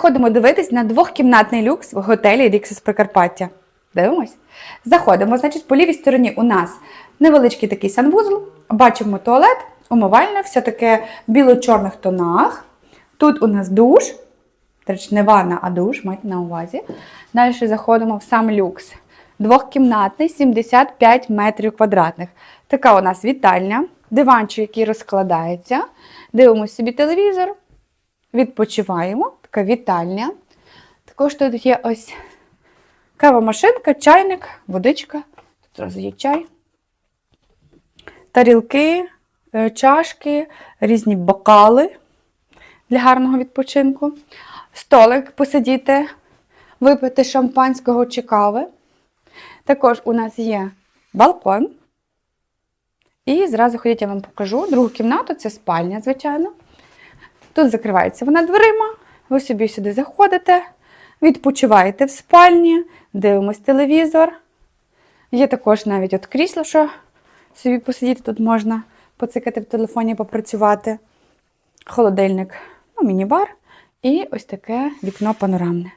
Ходимо дивитись на двохкімнатний люкс в готелі Ріксис Прикарпаття. Дивимось. Заходимо. Значить, по лівій стороні у нас невеличкий такий санвузол. Бачимо туалет, умивальне, все таке в біло-чорних тонах. Тут у нас душ. Речі, не ванна, а душ, майте на увазі. Далі заходимо в сам люкс. Двохкімнатний, 75 метрів квадратних. Така у нас вітальня, диванчик, який розкладається. Дивимося собі телевізор, відпочиваємо. Така вітальня. Також тут є ось кавомашинка, чайник, водичка. Тут одразу є чай. Тарілки, е, чашки, різні бокали для гарного відпочинку. Столик посидіти, випити шампанського чи кави. Також у нас є балкон. І зразу ходіть, я вам покажу. Другу кімнату це спальня, звичайно. Тут закривається вона дверима. Ви собі сюди заходите, відпочиваєте в спальні, дивимось телевізор. Є також навіть от крісло, що собі посидіти тут можна, поцикати в телефоні, попрацювати. Холодильник, ну, міні-бар і ось таке вікно панорамне.